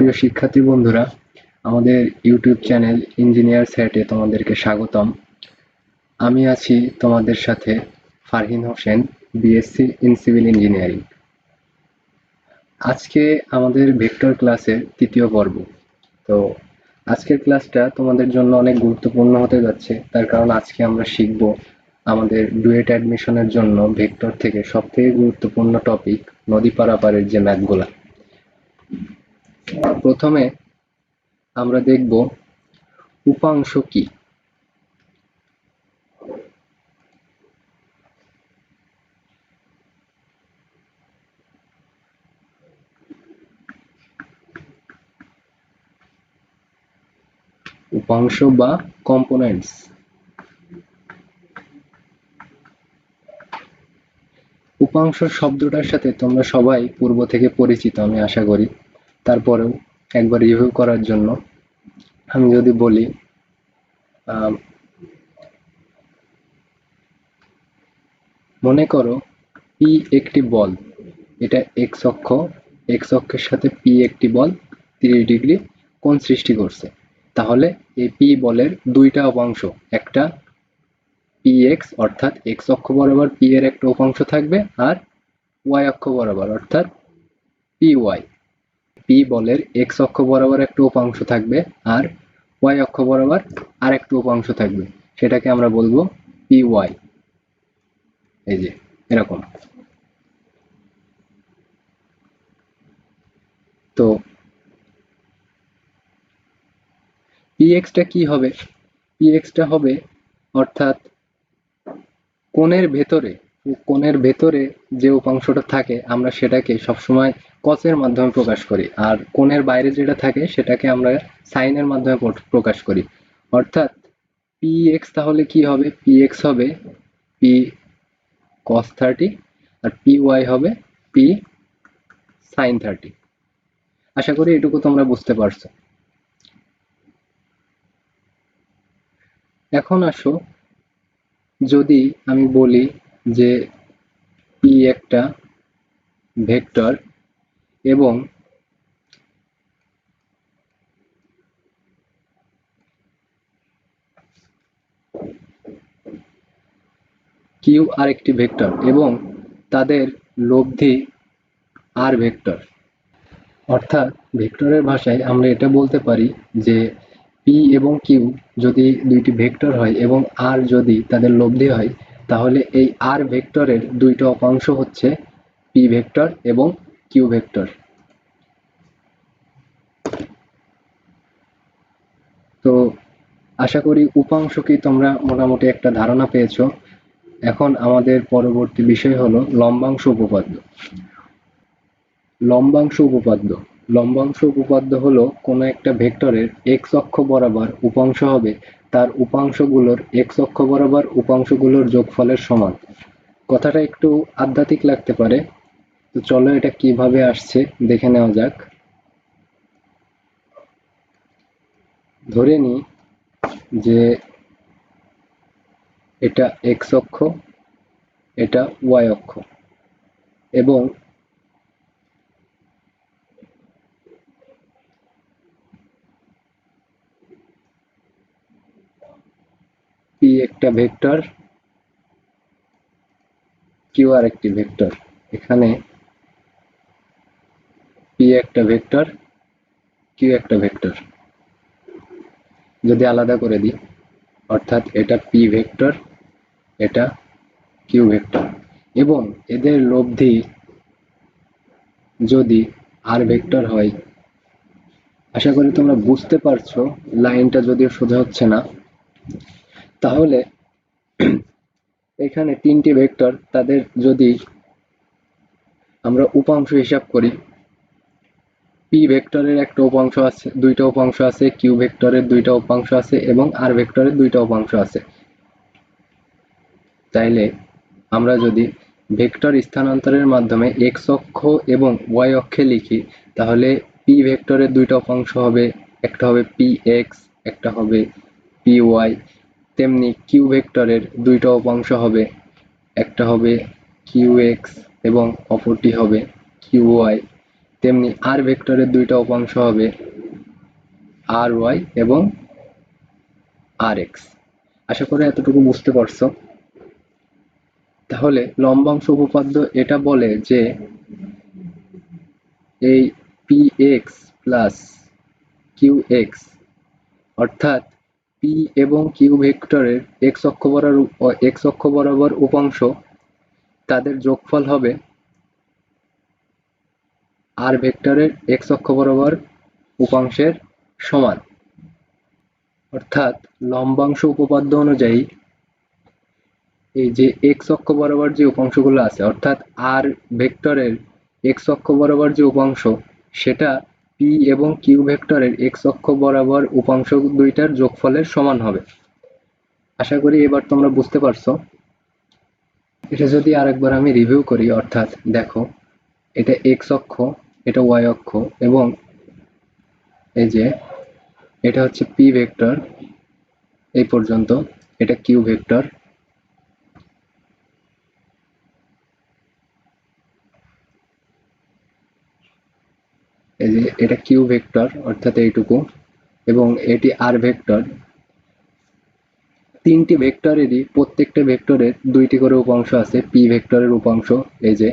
প্রিয় শিক্ষার্থী বন্ধুরা, আমাদের ইউটিউব চ্যানেল ইঞ্জিনিয়ার সেটে তোমাদেরকে স্বাগতম। আমি আছি তোমাদের সাথে Farhin Hossain BSc in civil engineering আজকে আমাদের ভেক্টর ক্লাসের তৃতীয় পর্ব। তো আজকের ক্লাসটা তোমাদের জন্য অনেক গুরুত্বপূর্ণ হতে যাচ্ছে, তার কারণ আজকে আমরা শিখব আমাদের ডুয়েট অ্যাডমিশনের জন্য ভেক্টর থেকে সবথেকে গুরুত্বপূর্ণ টপিক নদী পারাপারের যে ম্যাথগুলা প্রথমে আমরা দেখব উপাংশ কি। উপাংশ বা কম্পোনেন্টস। উপাংশ শব্দটার সাথে তোমরা সবাই পূর্ব থেকে পরিচিত, আমি আশা করি। তারপরেও একবার রিভিউ করার জন্য আমি যদি বলি মনে করো পি একটি বল, এটা এক্স অক্ষ এক্স অক্ষের সাথে পি একটি বল তিরিশ ডিগ্রি কোণ সৃষ্টি করছে। তাহলে এই পি বলের দুইটা উপাংশ একটা পি এক্স অর্থাৎ এক্স অক্ষ বরাবর পি এর একটা উপাংশ থাকবে আর ওয়াই অক্ষ বরাবর অর্থাৎ পি ওয়াই পি বলের এক্স অক্ষ বরাবর একটা উপাংশ থাকবে আর ওয়াই অক্ষ বরাবর আর একটা উপাংশ থাকবে। সেটাকে আমরা বলব পি ওয়াই এই যে, এরকম। তো পি এক্সটা কি হবে? পি এক্সটা হবে অর্থাৎ কোণের ভেতরে কোণের ভেতরে যে উপাংশটা থাকে, আমরা সেটাকে সবসময় কসের মাধ্যমে প্রকাশ করি। আর কোণের বাইরে যেটা থাকে, সেটাকে আমরা সাইনের মাধ্যমে প্রকাশ করি। অর্থাৎ পি এক্স তাহলে কি হবে? পি এক্স হবে পি কস থার্টি আর পি ওয়াই হবে পি সাইন থার্টি আশা করি এটুকু তোমরা বুঝতে পারছ। এখন আসো, যদি আমি বলি যে পি একটা ভেক্টর এবং কিউ আরেকটি ভেক্টর এবং তাদের লব্ধি আর ভেক্টর। অর্থাৎ ভেক্টরের ভাষায় আমরা এটা বলতে পারি যে পি এবং কিউ যদি দুইটি ভেক্টর হয় এবং আর যদি তাদের লব্ধি হয় তাহলে এই আর ভেক্টরের দুইটা অপাংশ হচ্ছে পি ভেক্টর এবং কিউ ভেক্টর। তো আশা করি উপাংশকে তোমরা মোটামুটি একটা ধারণা পেয়েছ। এখন আমাদের পরবর্তী বিষয় হলো লম্বাংশ উপপাদ্য। লম্বাংশ উপপাদ্য। লম্বাংশ উপপাদ্য হলো কোনো একটা ভেক্টরের এক্স অক্ষ বরাবর উপাংশ হবে তার উপাংশগুলোর এক্স অক্ষ বরাবর উপাংশগুলোর যোগফলের সমান। কথাটা একটু আধ্যাত্মিক লাগতে পারে। তো চলো এটা কীভাবে আসছে দেখে নেওয়া যাক। ধরে নি যে এটা এক্স অক্ষ, এটা ওয়াই অক্ষ এবং একটা ভেক্টর, কিউ আর একটি ভেক্টর। এখানে পি একটা ভেক্টর, কিউ একটা ভেক্টর। যদি আলাদা করে দিই, অর্থাৎ এটা পি ভেক্টর, এটা কিউ ভেক্টর। এবং এদের লব্ধি যদি আর ভেক্টর হয়, আশা করি তোমরা বুঝতে পারছ, লাইনটা যদিও সোজা হচ্ছে না তাহলে এখানে তিনটি ভেক্টর তাদের যদি আমরা উপাংশ হিসাব করি পি ভেক্টরের একটা উপাংশ আছে, দুইটা উপাংশ আছে কিউ ভেক্টরের দুইটা উপাংশ আছে এবং আর ভেক্টরের দুইটা উপাংশ আছে। তাইলে আমরা যদি ভেক্টর স্থানান্তরের মাধ্যমে এক্স অক্ষ এবং ওয়াই অক্ষে লিখি, তাহলে পি ভেক্টরের দুইটা উপাংশ হবে, একটা হবে পি এক্স একটা হবে পি ওয়াই তেমনি কিউ ভেক্টরের দুইটা উপাংশ হবে। একটা হবে কিউ এক্স এবং অপরটি হবে কিউ ওয়াই তেমনি আর ভেক্টরের দুইটা উপাংশ হবে আর ওয়াই এবং আর এক্স আশা করি এতটুকু বুঝতে পারছ। তাহলে লম্বাংশ উপপাদ্য এটা বলে যে এই P X plus Q X অর্থাৎ পি এবং কিউ ভেক্টরের এক্স অক্ষ বরাবর এক্স অক্ষ বরাবর উপাংশ, তাদের যোগফল হবে আর ভেক্টরের এক্স অক্ষ বরাবর উপাংশের সমান। অর্থাৎ লম্বাংশ উপপাদ্য অনুযায়ী এই যে এক্স অক্ষ বরাবর যে উপাংশগুলো আছে, অর্থাৎ আর ভেক্টরের এক্স অক্ষ বরাবর যে উপাংশ, সেটা পি এবং কিউ ভেক্টরের এক্স অক্ষ বরাবর উপাংশ দুইটার যোগফলের সমান হবে। আশা করি এবার তোমরা বুঝতে পারছ। এটা যদি আরেকবার আমি রিভিউ করি, অর্থাৎ দেখো, এটা এক্স অক্ষ, এটা ওয়াই অক্ষ এবং এই যে এটা হচ্ছে পি ভেক্টর, এই পর্যন্ত এটা কিউ ভেক্টর। এই যে এটা কিউ ভেক্টর অর্থাৎ এইটুকু, এবং এটি আর ভেক্টর তিনটি ভেক্টরেরই প্রত্যেকটা ভেক্টরের দুইটি করে উপাংশ আছে পি ভেক্টরের উপাংশ, এই যে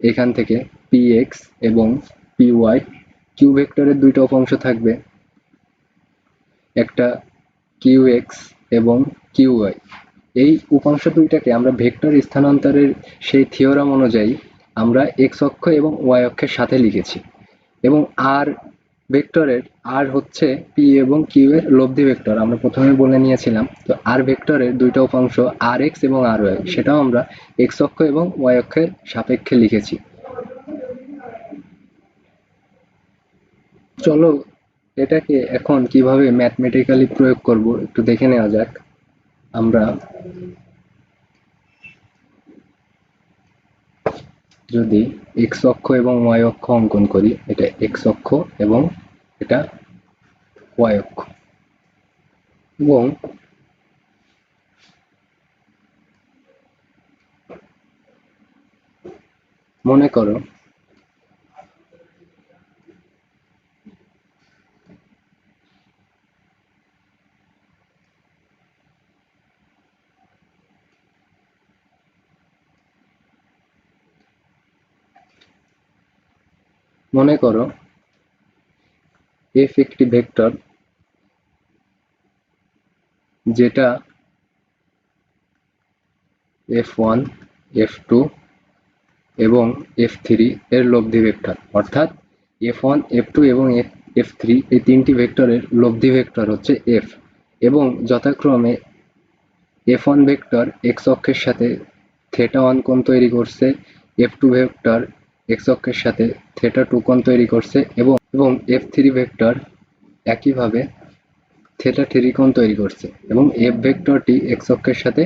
এখান থেকে পি এক্স এবং পি ওয়াই কিউ ভেক্টরের দুইটা উপাংশ থাকবে, একটা কিউ এক্স এবং কিউ ওয়াই এই উপাংশ দুইটাকে আমরা ভেক্টর স্থানান্তরের সেই থিওরাম অনুযায়ী আমরা এক্স অক্ষ এবং ওয়াই অক্ষের সাথে লিখেছি। এবং আর ভেক্টরের আর হচ্ছে পি এবং কিউ এর লব্ধি ভেক্টর। আমরা প্রথমে বলে নিয়েছিলাম, তো আর ভেক্টরের দুইটা উপাংশ আর এক্স এবং আর ওয়াই সেটাও আমরা এক্স অক্ষ এবং ওয়াই অক্ষের সাপেক্ষে লিখেছি। চলো এটাকে এখন কীভাবে ম্যাথমেটিক্যালি প্রয়োগ করব একটু দেখে নেওয়া যাক। আমরা যদি এক্স অক্ষ এবং ওয়াই অক্ষ অঙ্কন করি, এটা এক্স অক্ষ এবং এটা ওয়াই অক্ষ। এবং মনে করো মনে করো এফ একটি ভেক্টর যেটা এফ ওয়ান এফ টু এবং এফ থ্রি এর লব্ধি ভেক্টর। অর্থাৎ এফ ওয়ান এফ টু এবং এফ এফ থ্রি এই তিনটি ভেক্টরের লব্ধি ভেক্টর হচ্ছে এফ এবং যথাক্রমে এফ ওয়ান ভেক্টর এক্স অক্ষের সাথে থেটা ওয়ান কোণ তৈরি করছে এফ টু ভেক্টর এক্স অক্ষের সাথে থেটা টু কোণ তৈরি করছে এবং এবং এফ থ্রি ভেক্টর একইভাবে থেটা থ্রি কোণ তৈরি করছে এবং এফ ভেক্টরটি এক্স অক্ষের সাথে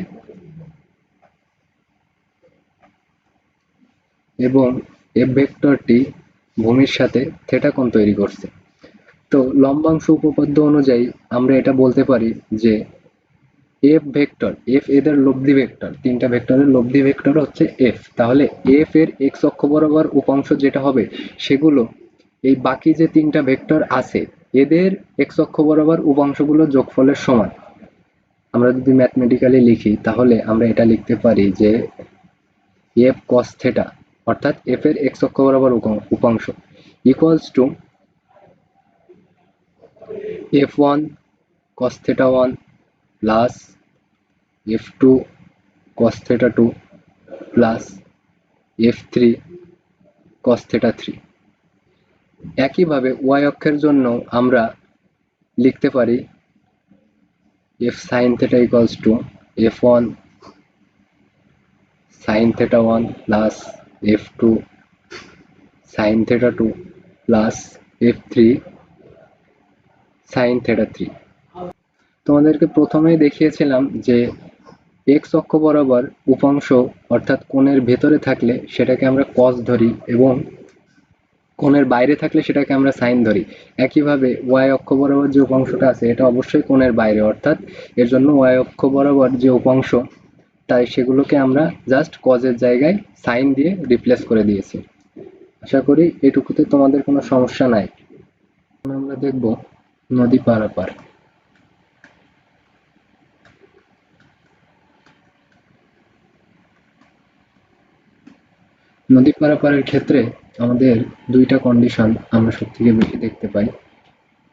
এবং এফ ভেক্টরটি ভূমির সাথে থেটা কোণ তৈরি করছে। তো লম্বাংশ উপপাদ্য অনুযায়ী আমরা এটা বলতে পারি যে এফ ভেক্টর এফ এদের লব্ধি ভেক্টর তিনটা ভেক্টরের লব্ধি ভেক্টর হচ্ছে এফ তাহলে এফ এর এক্স অক্ষ বরাবর উপাংশ যেটা হবে, সেগুলো, এই বাকি যে তিনটা ভেক্টর আছে, এদের এক্স অক্ষ বরাবর উপাংশগুলো যোগফলের সমান। আমরা যদি ম্যাথমেটিক্যালি লিখি, তাহলে আমরা এটা লিখতে পারি যে এফ কস থেটা অর্থাৎ এফ এর এক্স অক্ষ বরাবর উপাংশ। Equals to F one cos theta one F two cos theta two plus F three cos three একইভাবে ওয়াই অক্ষের জন্য আমরা লিখতে পারি equals to F one sine theta one plus F two sine theta two plus F three sine theta three তোমাদেরকে প্রথমেই দেখিয়েছিলাম যে এক্স অক্ষ বরাবর উপাংশ অর্থাৎ কোণের ভেতরে থাকলে সেটাকে আমরা কস ধরি এবং কোণের বাইরে থাকলে সেটাকে আমরা সাইন ধরি। একইভাবে ওয়াই অক্ষ বরাবর যে উপাংশটা আছে, এটা অবশ্যই কোণের বাইরে, অর্থাৎ এর জন্য ওয়াই অক্ষ বরাবর যে উপাংশ, তাই সেগুলোকে আমরা জাস্ট কজের জায়গায় সাইন দিয়ে রিপ্লেস করে দিয়েছি। আশা করি এটুকুতে তোমাদের কোনো সমস্যা নাই। আমরা দেখব নদী পারাপার। নদী পারাপারের ক্ষেত্রে আমাদের দুইটা কন্ডিশন আমরা সব থেকে বেশি দেখতে পাই।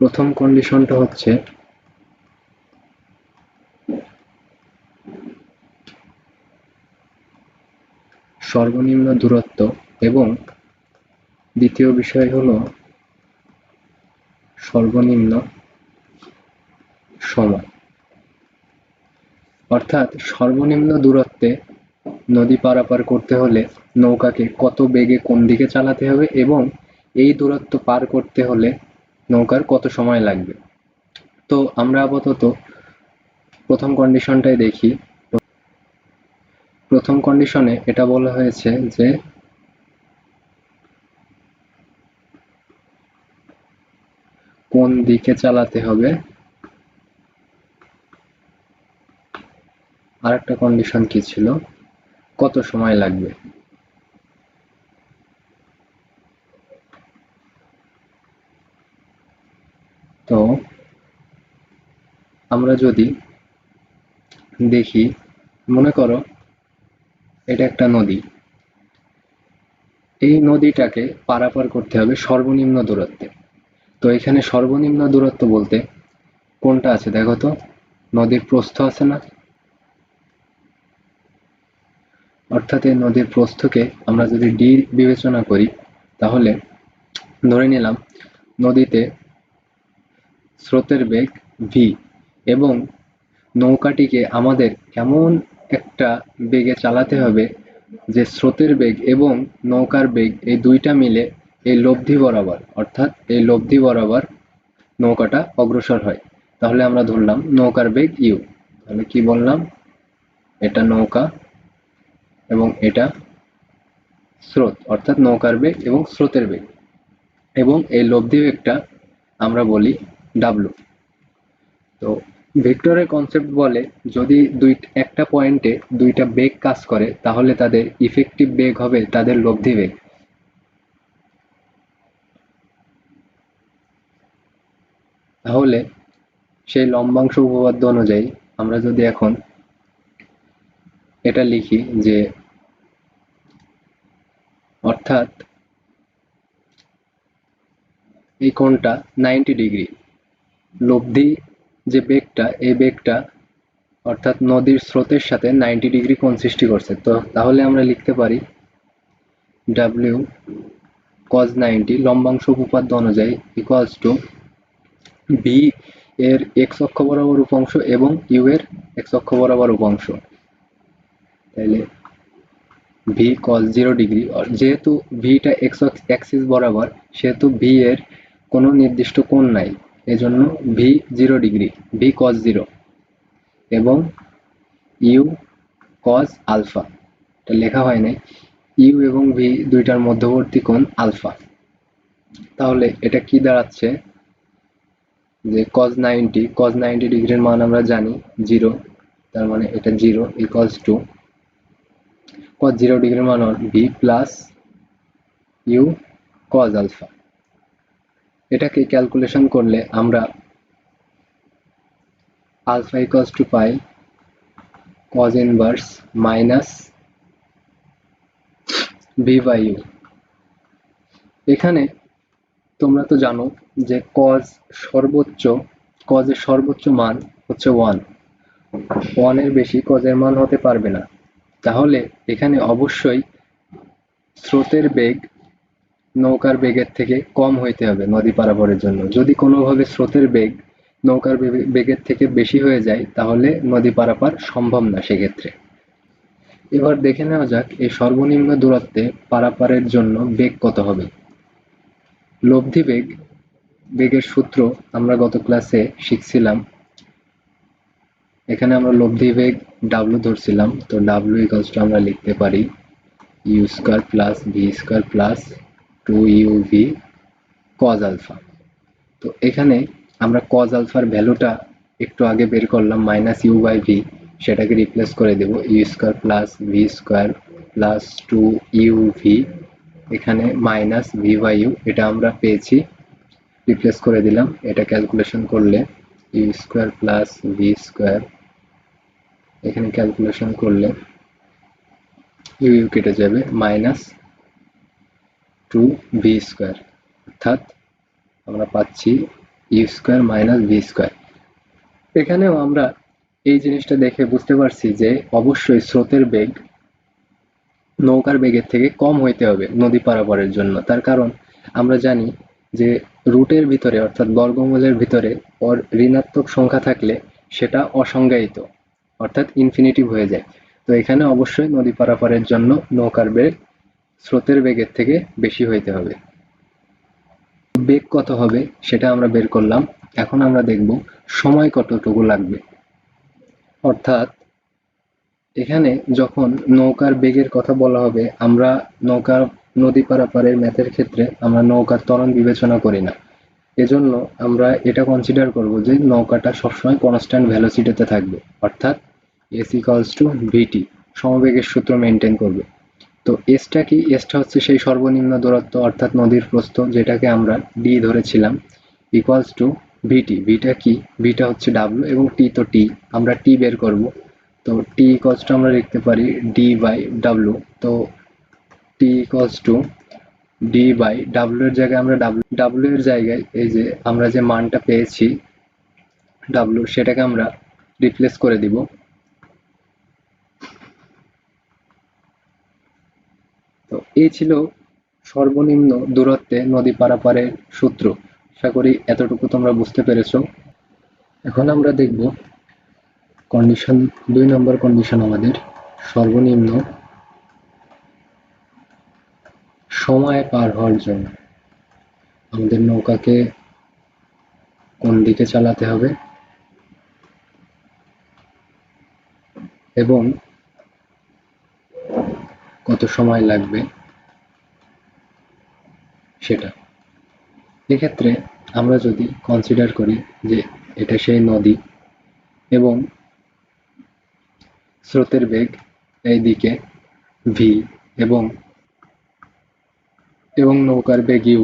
প্রথম কন্ডিশনটা হচ্ছে সর্বনিম্ন দূরত্ব এবং দ্বিতীয় বিষয় হল সর্বনিম্ন সময়। অর্থাৎ সর্বনিম্ন দূরত্বে নদী পারাপার করতে হলে নৌকাকে কত বেগে কোন দিকে চালাতে হবে এবং এই দূরত্ব পার করতে হলে নৌকার কত সময় লাগবে? তো আমরা আপাতত প্রথম কন্ডিশনটাই দেখি। প্রথম কন্ডিশনে এটা বলা হয়েছে যে কোন দিকে চালাতে হবে? আরেকটা কন্ডিশন কি ছিল? কত সময় লাগবে? তো আমরা যদি দেখি, মনে করো এটা একটা নদী। এই নদীটাকে পারাপার করতে হবে সর্বনিম্ন দূরত্বে। তো এখানে সর্বনিম্ন দূরত্ব বলতে কোনটা আছে দেখো তো? নদীর প্রস্থ আছে না? অর্থাৎ এই নদীর প্রস্থকে আমরা যদি ডি বিবেচনা করি, তাহলে ধরে নিলাম নদীতে স্রোতের বেগ ভি এবং নৌকাটিকে আমাদের এমন একটা বেগে চালাতে হবে যে স্রোতের বেগ এবং নৌকার বেগ এই দুইটা মিলে এই লব্ধি বরাবর, অর্থাৎ এই লব্ধি বরাবর নৌকাটা অগ্রসর হয়। তাহলে আমরা ধরলাম নৌকার বেগ ইউ তাহলে কি বললাম? এটা নৌকা এবং এটা স্রোত, অর্থাৎ নৌকার বেগ এবং স্রোতের বেগ। এবং এই লব্ধি বেগটা আমরা বলি ডাব্লু তো ভেক্টরের কনসেপ্ট বলে, যদি দুই, একটা পয়েন্টে দুইটা বেগ কাজ করে, তাহলে তাদের ইফেক্টিভ বেগ হবে তাদের লব্ধি বেগ। তাহলে সেই লম্বাংশ উপপাদ্য অনুযায়ী আমরা যদি এখন এটা লিখি যে, অর্থাৎ এই কোণটা নাইনটি ডিগ্রি লব্ধি যে বেগটা, এই বেগটা অর্থাৎ নদীর স্রোতের সাথে নাইনটি ডিগ্রি কোণ সৃষ্টি করছে। তো তাহলে আমরা লিখতে পারি ডাব্লিউ কজ নাইনটি লম্বাংশ উপপাদ্য অনুযায়ী ইকুয়ালস টু বি এর এক্স অক্ষ বরাবর উপাংশ এবং ইউ এর এক্স অক্ষ বরাবর উপাংশ তাহলে ভি কস জিরো ডিগ্রি যেহেতু ভিটা এক্স অ্যাক্সিস বরাবর, সেহেতু ভি এর কোনো নির্দিষ্ট কোণ নাই, এজন্য V zero degree V cos zero এবং ইউ কস আলফা এটা লেখা হয় নাই। ইউ এবং ভি দুইটার মধ্যবর্তী কোণ আলফা তাহলে এটা কি দাঁড়াচ্ছে? যে কজ নাইনটি কজ নাইনটি ডিগ্রির মান আমরা জানি জিরো তার মানে এটা zero equals to cos zero ডিগ্রির মান V plus U cos alpha এটাকে ক্যালকুলেশন করলে আমরা alpha equals to pi cos inverse minus V by U এখানে তোমরা তো জানো যে কজ সর্বোচ্চ কজের সর্বোচ্চ মান হচ্ছে ওয়ান ওয়ানের বেশি কজের মান হতে পারবে না। তাহলে এখানে অবশ্যই স্রোতের বেগ নৌকার বেগের থেকে কম হইতে হবে নদী পারাপারের জন্য। যদি কোনোভাবে স্রোতের বেগ নৌকার বেগের থেকে বেশি হয়ে যায়, তাহলে নদী পারাপার সম্ভব না সেক্ষেত্রে। এবার দেখে নেওয়া যাক, এই সর্বনিম্ন দূরত্বে পারাপারের জন্য বেগ কত হবে? লব্ধি বেগ, বেগের সূত্র আমরা গত ক্লাসে শিখছিলাম। এখানে আমরা লব্ধি বেগ ডাব্লু ধরছিলাম, তো ডাব্লু ইকলস আমরা লিখতে পারি U square plus V square plus two U V cos alpha তো এখানে আমরা কজ আলফার ভ্যালুটা একটু আগে বের করলাম মাইনাস ইউ বাই ভি সেটাকে রিপ্লেস করে দেব। U square plus V square plus two U V এখানে মাইনাস ভি বাই ইউ এটা আমরা পেয়েছি। রিপ্লেস করে দিলাম, এটা ক্যালকুলেশন করলে U square plus V square এখানে ক্যালকুলেশন করলে ইউ কেটে যাবে মাইনাস টু ভি স্কোয়ার অর্থাৎ আমরা পাচ্ছি U square minus V square এখানেও আমরা এই জিনিসটা দেখে বুঝতে পারছি যে অবশ্যই স্রোতের বেগ নৌকার বেগের থেকে কম হইতে হবে নদী পারাপারের জন্য। তার কারণ আমরা জানি যে রুটের ভিতরে, অর্থাৎ বর্গমূলের ভিতরে ঋণাত্মক সংখ্যা থাকলে সেটা অসংজ্ঞায়িত। অর্থাৎ ইনফিনিটিভ হয়ে যায়। তো এখানে অবশ্যই নদী পারাপারের জন্য নৌকার বেগ স্রোতের বেগের থেকে বেশি হইতে হবে। বেগ কত হবে সেটা আমরা বের করলাম। এখন আমরা দেখব সময় কতটুকু লাগবে। অর্থাৎ এখানে যখন নৌকার বেগের কথা বলা হবে, আমরা নৌকার নদী পারাপারের ম্যাথের ক্ষেত্রে আমরা নৌকার ত্বরণ বিবেচনা করি না। এজন্য আমরা এটা কনসিডার করব যে নৌকাটা সবসময় কনস্ট্যান্ট ভ্যালোসিটিতে থাকবে। অর্থাৎ এস ইকালস টু ভিটি সমবেগের সূত্র মেনটেন করবে। তো এসটা কি? এসটা হচ্ছে সেই সর্বনিম্ন দূরত্ব, অর্থাৎ নদীর প্রস্থ, যেটাকে আমরা ডি ধরেছিলাম ইকুয়ালস টু ভিটি ভিটা কি? ভিটা হচ্ছে ডাব্লু এবং টি তো টি আমরা টি বের করব। তো টি ইকুয়ালস টু আমরা লিখতে পারি ডি বাই ডাব্লু তো T equals to D by W এর জায়গায় আমরা ডাব্লু এর জায়গায় এই যে আমরা যে মানটা পেয়েছি ডাব্লু সেটাকে আমরা রিপ্লেস করে দিব। তো এই ছিল সর্বনিম্ন দূরত্বে নদী পারাপারের সূত্র। আশা করি এতটুকু তোমরা বুঝতে পেরেছ। এখন আমরা দেখব কন্ডিশন দুই নম্বর কন্ডিশন আমাদের। সর্বনিম্ন সময় পার হওয়ার জন্য আমাদের নৌকাকে কোন দিকে চালাতে হবে? এবং কত সময় লাগবে? সেটা। এক্ষেত্রে আমরা যদি কনসিডার করি যে এটা সেই নদী এবং স্রোতের বেগ এই দিকে ভি এবং এবং নৌকার বেগ ইউ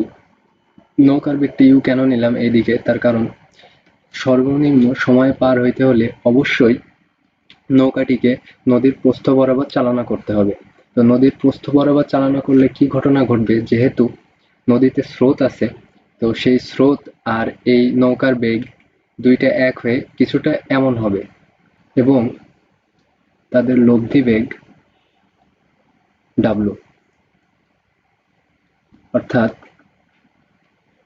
নৌকার বেগটি ইউ কেন নিলাম এইদিকে তার কারণ, সর্বনিম্ন সময় পার হইতে হলে অবশ্যই নৌকাটিকে নদীর প্রস্থ বরাবর চালনা করতে হবে। তো নদীর প্রস্থ বরাবর চালনা করলে কি ঘটনা ঘটবে? যেহেতু নদীতে স্রোত আছে, তো সেই স্রোত আর এই নৌকার বেগ দুইটা এক হয়ে কিছুটা এমন হবে এবং তাদের লব্ধি বেগ ডাব্লু অর্থাৎ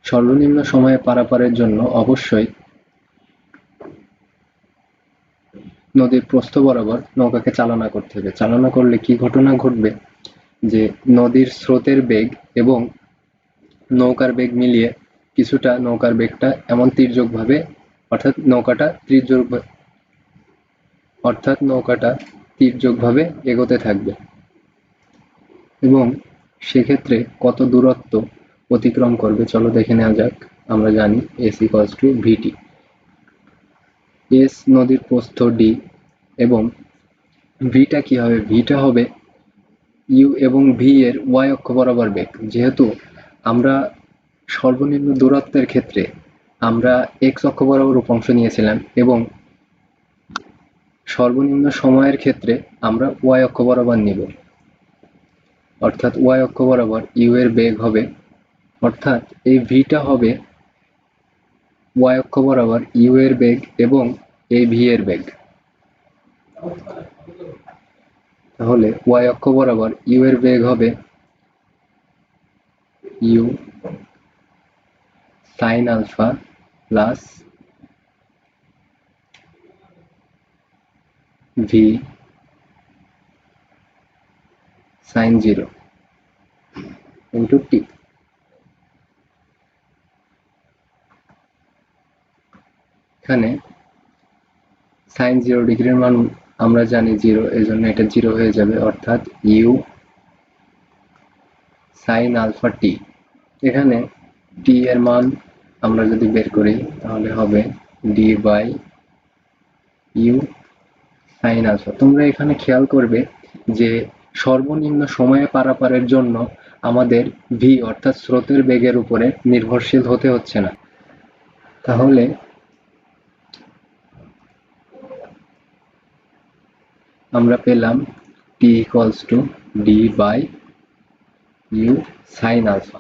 সর্বনিম্ন সময়ে পারাপারের জন্য অবশ্যই নদীর প্রস্থ বরাবর নৌকাকে চালনা করতে হবে। চালনা করলে কি ঘটনা ঘটবে? যে নদীর স্রোতের বেগ এবং নৌকার বেগ মিলিয়ে কিছুটা নৌকার বেগটা এমন তীর্যকভাবে, অর্থাৎ নৌকাটা তীর্যক অর্থাৎ নৌকাটা তীর্যকভাবে এগোতে থাকবে। এবং সেক্ষেত্রে কত দূরত্ব অতিক্রম করবে? চলো দেখে নেওয়া যাক। আমরা জানি S equals to V T S নদীর প্রস্থ ডি এবং ভিটা কি হবে? ভিটা হবে ইউ এবং ভি এর ওয়াই অক্ষ বরাবর বেগ। যেহেতু আমরা সর্বনিম্ন দূরত্বের ক্ষেত্রে আমরা এক্স অক্ষ বরাবর উপাংশ নিয়েছিলাম এবং সর্বনিম্ন সময়ের ক্ষেত্রে আমরা ওয়াই অক্ষ বরাবর নিব। অর্থাৎ ওয়াই অক্ষ বরাবর ইউ এর বেগ হবে, অর্থাৎ এই ভিটা হবে ওয়াই অক্ষ বরাবর ইউ এর বেগ এবং এই ভি এর বেগ। তাহলে ওয়াই অক্ষ বরাবর ইউ এর বেগ হবে U sine alpha plus V sine zero into T এখানে সাইন জিরো ডিগ্রির মান আমরা জানি জিরো এই জন্য এটা জিরো হয়ে যাবে, অর্থাৎ ইউ সাইন আলফা টি এখানে টি এর মান আমরা যদি বের করি, তাহলে হবে D by U sine alpha তোমরা এখানে খেয়াল করবে যে সর্বনিম্ন সময়ে পারাপারের জন্য আমাদের ভি অর্থাৎ স্রোতের বেগের উপরে নির্ভরশীল হতে হচ্ছে না। তাহলে আমরা পেলাম T equals to D by U sine alpha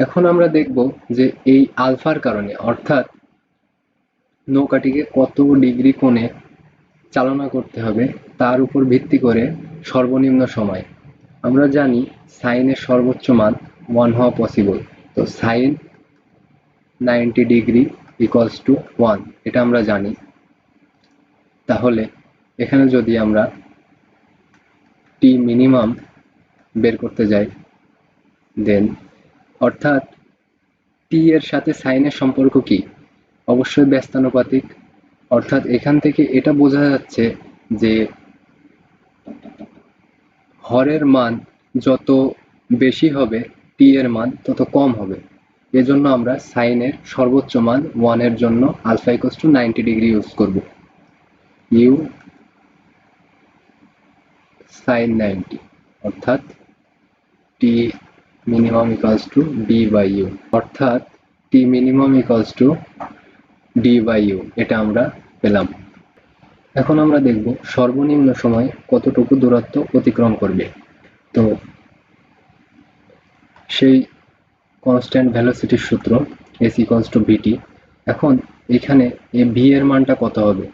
এখন আমরা দেখব যে এই আলফার কারণে অর্থাৎ নৌকাটিকে কত ডিগ্রি কোণে চালনা করতে হবে, তার উপর ভিত্তি করে সর্বনিম্ন সময়। আমরা জানি সাইনের সর্বোচ্চ মান ওয়ান হওয়া পসিবল তো sine ninety degree equals to one এটা আমরা জানি। তাহলে এখানে যদি আমরা টি মিনিমাম বের করতে যাই দেন অর্থাৎ টি এর সাথে সাইনের সম্পর্ক কি? অবশ্যই ব্যস্তানুপাতিক। অর্থাৎ এখান থেকে এটা বোঝা যাচ্ছে যে হরের মান যত বেশি হবে টি এর মান তত কম হবে। এজন্য আমরা সাইনের সর্বোচ্চ মান ওয়ানের জন্য alpha equals to ninety degree use করব। ইউ সাইন নাইনটি অর্থাৎ T minimum equals to D by U অর্থাৎ T minimum equals to D by U এটা আমরা পেলাম। এখন আমরা দেখব সর্বনিম্ন সময় কতটুকু দূরত্ব অতিক্রম করবে। তো, সেই কনস্ট্যান্ট ভ্যালোসিটির সূত্র এস ইকলস টু ভিটি এখন এখানে এ ভি এর মানটা কত হবে?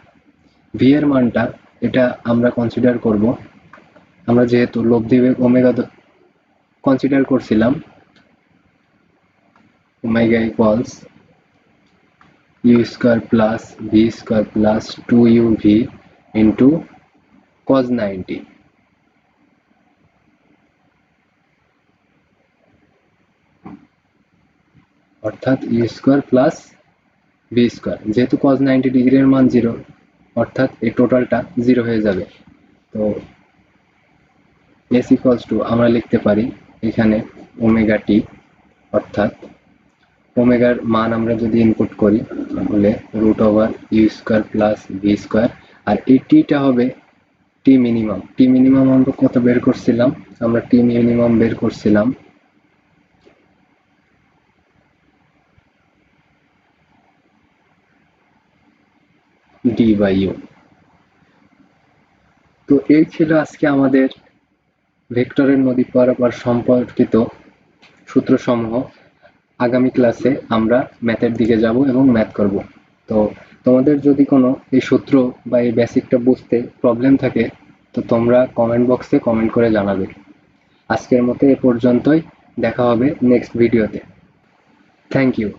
ভি এর মানটা এটা আমরা কনসিডার করব। আমরা যেহেতু লব্ধি ওমেগা কনসিডার করছিলাম omega equals plus V square plus two U V into cos ninety অর্থাৎ U square plus V square যেহেতু কজ নাইনটি ডিগ্রির মান জিরো অর্থাৎ এই টোটালটা জিরো হয়ে যাবে। তো এস ইকুয়ালস টু আমরা লিখতে পারি এখানে ওমেগা টি অর্থাৎ ওমেগার মান আমরা যদি ইনপুট করি, তাহলে root over U square plus V square আর এই টিটা হবে টি মিনিমাম টি মিনিমাম আমরা কত বের করছিলাম? আমরা টি মিনিমাম বের করছিলাম ডি বাই ইউ তো এই ছিল আজকে আমাদের ভেক্টরের নদী পারাপার সম্পর্কিত সূত্রসমূহ। আগামী ক্লাসে আমরা ম্যাথের দিকে যাব এবং ম্যাথ করব। তো তোমাদের যদি কোনো এই সূত্র বা এই বেসিকটা বুঝতে প্রবলেম থাকে, তো তোমরা কমেন্ট বক্সে কমেন্ট করে জানাবে। আজকের মতো এ পর্যন্তই। দেখা হবে নেক্সট ভিডিওতে থ্যাংক ইউ